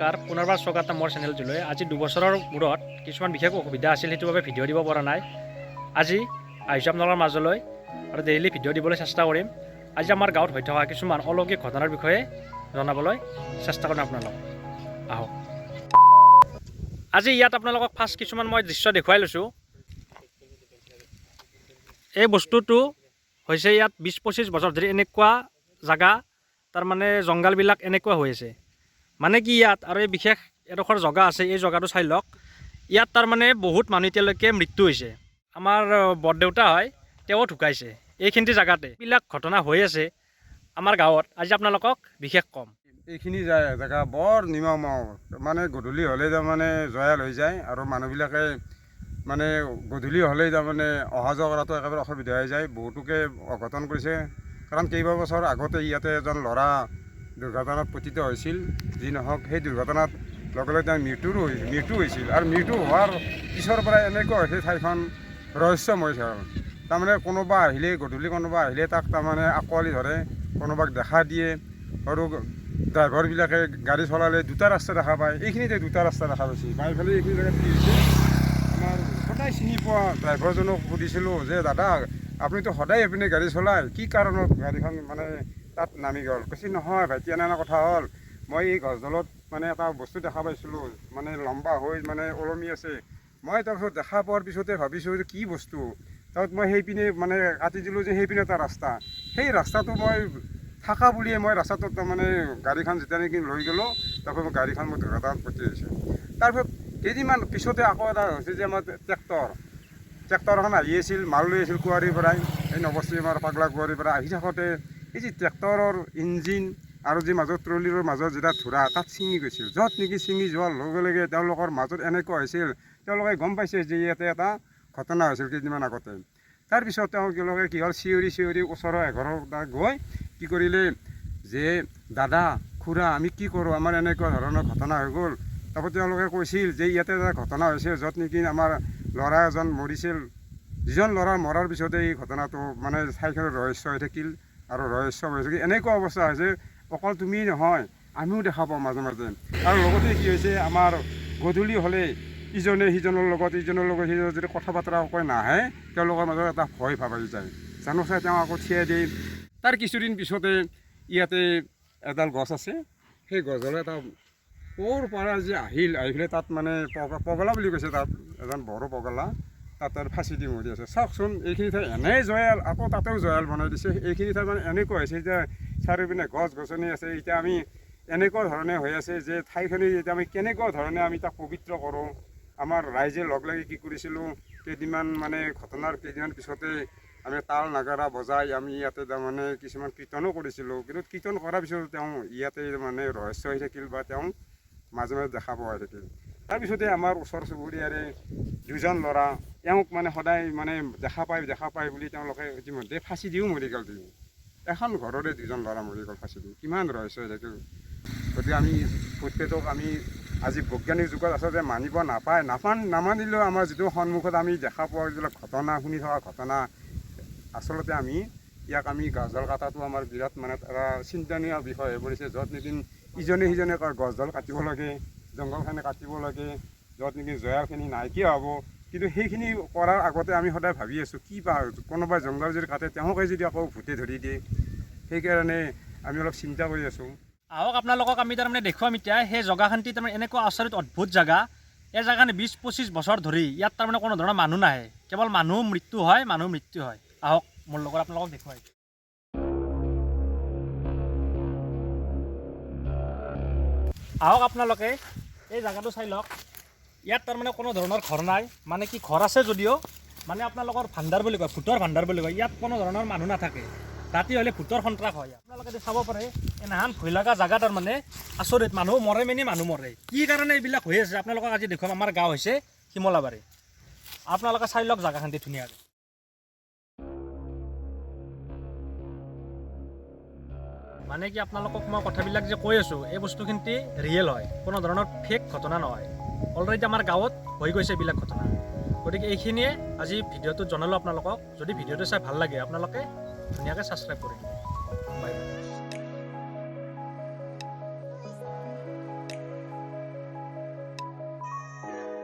নমস্কাৰ পুনৰবাৰ স্বাগতম মোৰ চেনেলটোলৈ আজি দুবছৰৰ মূৰত কিছুমান বিশেষ অসুবিধা আছিল সেইটোৰ বাবে ভিডিঅ' দিব পৰা নাই। আজি আহিছোঁ আপোনালোকৰ মাজলৈ আৰু ডেইলি ভিডিঅ' দিবলৈ চেষ্টা কৰিম। আজি আমাৰ গাঁৱত হৈ থকা কিছুমান অলৌকিক ঘটনাৰ বিষয়ে জনাবলৈ চেষ্টা কৰিম আপোনালোকক। আহক। আজি ইয়াত আপোনালোকক ফাৰ্ষ্ট কিছুমান মই দৃশ্য দেখুৱাই লৈছোঁ। এই বস্তুটো হৈছে ইয়াত বিছ পঁচিছ বছৰ ধৰি এনেকুৱা জাগা, তাৰমানে জংঘলবিলাক এনেকুৱা হৈ আছে। মানে কি ইয়াত আৰু এই বিশেষ এডোখৰ জগা আছে, এই জগাটো চাই লওক। ইয়াত তাৰমানে বহুত মানুহ এতিয়ালৈকে মৃত্যু হৈছে। আমাৰ বৰদেউতা হয়, তেওঁ ঢুকাইছে এইখিনি জেগাতে। এইবিলাক ঘটনা হৈ আছে আমাৰ গাঁৱত। আজি আপোনালোকক বিশেষ ক'ম। এইখিনি জেগা বৰ নিমম মানে গধূলি হ'লে তাৰমানে জয়াল হৈ যায় আৰু মানুহবিলাকে মানে গধূলি হ'লেই তাৰমানে অহা যোৱা কৰাটো একেবাৰে অসুবিধা হৈ যায়। বহুতোকে অঘটন কৰিছে। কাৰণ কেইবাবছৰ আগতে ইয়াতে এজন ল'ৰা দুৰ্ঘটনাত পতিত হৈছিল যি নহওক সেই দুৰ্ঘটনাত লগে লগে তেওঁৰ মৃত্যুৰো মৃত্যু হৈছিল। আৰু মৃত্যু হোৱাৰ পিছৰ পৰা এনেকুৱা হৈছে ঠাইখন ৰহস্যময় হ'ল তাৰমানে কোনোবা আহিলে গধূলি কোনোবা আহিলে তাক তাৰমানে আঁকোৱালি ধৰে কোনোবাক দেখা দিয়ে। আৰু ড্ৰাইভাৰবিলাকে গাড়ী চলালে দুটা ৰাস্তা দেখা পায় এইখিনিতে দুটা ৰাস্তা দেখা পাইছে। পাই পেলাই এইখিনি জেগাত কি হৈছে? আমাৰ সদায় চিনি পোৱা ড্ৰাইভাৰজনক সুধিছিলোঁ যে দাদা আপুনিতো সদায় এইপিনে গাড়ী চলায় কি কাৰণত গাড়ীখন মানে তাত নামি গ'ল। কৈছে নহয় ভাইটি এনে কথা হ'ল। মই এই গছডালত মানে এটা বস্তু দেখা পাইছিলোঁ মানে লম্বা হৈ মানে ওলমি আছে। মই তাৰপিছত দেখা পোৱাৰ পিছতে ভাবিছোঁ যে কি বস্তু? তাৰপিছত মই সেইপিনে মানে কাটি দিলোঁ যে সেইপিনে এটা ৰাস্তা। সেই ৰাস্তাটো মই থাকা বুলিয়ে মই ৰাস্তাটোত তাৰমানে গাড়ীখন যেতিয়া নেকি লৈ গ'লোঁ, তাৰপিছত মই গাড়ীখন দুৰ্ঘটনাত পতি আহিছে তাৰপিছত কেইদিনমান পিছতে আকৌ এটা হৈছে যে আমাৰ ট্ৰেক্টৰ। ট্ৰেক্টৰখন আহি আছিল, মাল লৈ আছিল কুঁৱাৰীৰ পৰাই। এই নৱশ্ৰীমাৰ পাগলা কুঁৱাৰীৰ পৰা আহি থাকোঁতে এই যি ট্ৰেক্টৰৰ ইঞ্জিন আৰু যি মাজত ট্ৰলিৰ মাজত যেতিয়া ধোৰা, তাত ছিঙি গৈছিল। য'ত নেকি ছিঙি যোৱাৰ লগে লগে তেওঁলোকৰ মাজত এনেকুৱা হৈছিল, তেওঁলোকে গম পাইছে যে ইয়াতে এটা ঘটনা হৈছিল কেইদিনমান আগতে। তাৰপিছত তেওঁলোকে কি হ'ল? চিঞৰি চিঞৰি ওচৰৰ এঘৰৰ তাত গৈ কি কৰিলে যে, দাদা, খুৰা, আমি কি কৰোঁ? আমাৰ এনেকুৱা ধৰণৰ ঘটনা হৈ গ'ল। তাৰপৰা তেওঁলোকে কৈছিল যে, ইয়াতে এটা ঘটনা হৈছে, য'ত নেকি আমাৰ ল'ৰা এজন মৰিছিল। যিজন ল'ৰা মৰাৰ পিছতে এই ঘটনাটো মানে ঠাইখনত ৰহস্য হৈ থাকিল। আৰু ৰহস্য হৈ এনেকুৱা অৱস্থা হৈছে, অকল তুমি নহয়, আমিও দেখা পাওঁ মাজে মাজে। আৰু লগতে কি হৈছে, আমাৰ গধূলি হ'লে ইজনে সিজনৰ লগত, ইজনৰ লগত সিজনৰ যদি কথা বতৰা কয় নাহে, তেওঁলোকৰ মাজত এটা ভয় ভাৱ আহি যায়। জানো চাই তেওঁ আকৌ থিয়াই দিয়ে তাৰ কিছুদিন পিছতে ইয়াতে এডাল গছ আছে। সেই গছডালে এটা ক'ৰ পৰা যে আহিল, আহি পেলাই তাত মানে পগ, পগলা বুলি কৈছে তাত এজন বড়ো পগলা। তাত আৰু ফাঁচি দি মৰি আছে। চাওকচোন, এইখিনি ঠাই এনেই জয়াল, আকৌ তাতেও জয়াল বনাই দিছে। এইখিনি ঠাই মানে এনেকুৱা হৈছে এতিয়া চাৰিওপিনে গছ গছনি আছে। এতিয়া আমি এনেকুৱা ধৰণে হৈ আছে যে, ঠাইখিনি এতিয়া আমি কেনেকুৱা ধৰণে আমি তাক পবিত্ৰ কৰোঁ। আমাৰ ৰাইজে লগ লাগি কি কৰিছিলোঁ, কেইদিনমান মানে ঘটনাৰ কেইদিনমান পিছতে আমি তাল নাগাৰা বজাই আমি ইয়াতে তাৰমানে কিছুমান কীৰ্তনো কৰিছিলোঁ। কিন্তু কীৰ্তন কৰাৰ পিছত তেওঁ ইয়াতে মানে ৰহস্য হৈ থাকিল বা তেওঁ মাজে মাজে দেখা পোৱা হৈ থাকিল। তাৰপিছতে আমাৰ ওচৰ চুবুৰীয়াৰে দুজন ল'ৰা তেওঁক মানে সদায় মানে দেখা পায় দেখা পায় বুলি তেওঁলোকে ইতিমধ্যে ফাঁচি দিও মৰি গ'ল দিওঁ এখন ঘৰৰে দুজন ল'ৰা মৰি গ'ল ফাঁচি দি কিমান ৰহস্য থাকিল গতিকে আমি প্ৰত্যেকক আমি আজি বৈজ্ঞানিক যুগত আচলতে মানিব নাপায়। নাপান নামানিলেও আমাৰ যিটো সন্মুখত আমি দেখা পোৱা যিবিলাক ঘটনা শুনি থকা ঘটনা আচলতে আমি ইয়াক আমি গছডাল কটাটো আমাৰ বিৰাট মানে এটা চিন্তনীয় বিষয় হৈ পৰিছে। য'ত নেকি ইজনে সিজনে গছডাল কাটিব লাগে। জংঘলখিনি কাটিব লাগে, য'ত নেকি জয়াখিনি নাইকিয়া হ'ব। কিন্তু সেইখিনি কৰাৰ আগতে আমি সদায় ভাবি আছোঁ, কি বা কোনোবাই জংঘল যদি কাটে তেওঁকে যদি আকৌ ভূতে ধৰি দিয়ে। সেইকাৰণে আমি অলপ চিন্তা কৰি আছোঁ। আহক আপোনালোকক আমি তাৰমানে দেখুৱাম এতিয়া, সেই জগাখান্তি তাৰমানে এনেকুৱা আচৰিত অদ্ভুত জেগা। এই জেগাখিনি বিছ পঁচিছ বছৰ ধৰি ইয়াত তাৰমানে কোনো ধৰণৰ মানুহ নাহে। কেৱল মানুহ মৃত্যু হয়, মানুহ মৃত্যু হয়। আহক, মোৰ লগত আপোনালোকক দেখুৱাই আহক আপোনালোকে এই জেগাটো চাই লওক। ইয়াত তাৰমানে কোনো ধৰণৰ ঘৰ নাই। মানে কি ঘৰ আছে যদিও মানে আপোনালোকৰ ভাণ্ডাৰ বুলি কয়, ভূতৰ ভাণ্ডাৰ বুলি কয়, ইয়াত কোনো ধৰণৰ মানুহ নাথাকে। ৰাতি হ'লে ভূতৰ সন্ত্ৰাস হয় আপোনালোকে চাব পাৰে, এনাহান ভয় লগা জেগা তাৰমানে আচৰিত। মানুহ মৰে মেনি মানুহ মৰে। কি কাৰণে এইবিলাক হৈ আছে? আপোনালোকক আজি দেখুৱাম। আমাৰ গাঁও হৈছে শিমলাবাৰী। আপোনালোকে চাই লওক জেগাখান্তি ধুনীয়াকৈ। মানে কি আপোনালোকক মই কথাবিলাক যে কৈ আছোঁ এই বস্তুখিনি ৰিয়েল হয়। কোনো ধৰণৰ ফেক ঘটনা নহয়। অলৰেডি আমাৰ গাঁৱত হৈ গৈছে এইবিলাক ঘটনা। গতিকে এইখিনিয়ে আজি ভিডিঅ'টোত জনালোঁ আপোনালোকক। যদি ভিডিঅ'টো চাই ভাল লাগে আপোনালোকে ধুনীয়াকৈ ছাবস্ক্ৰাইব কৰি দিব বাই বাই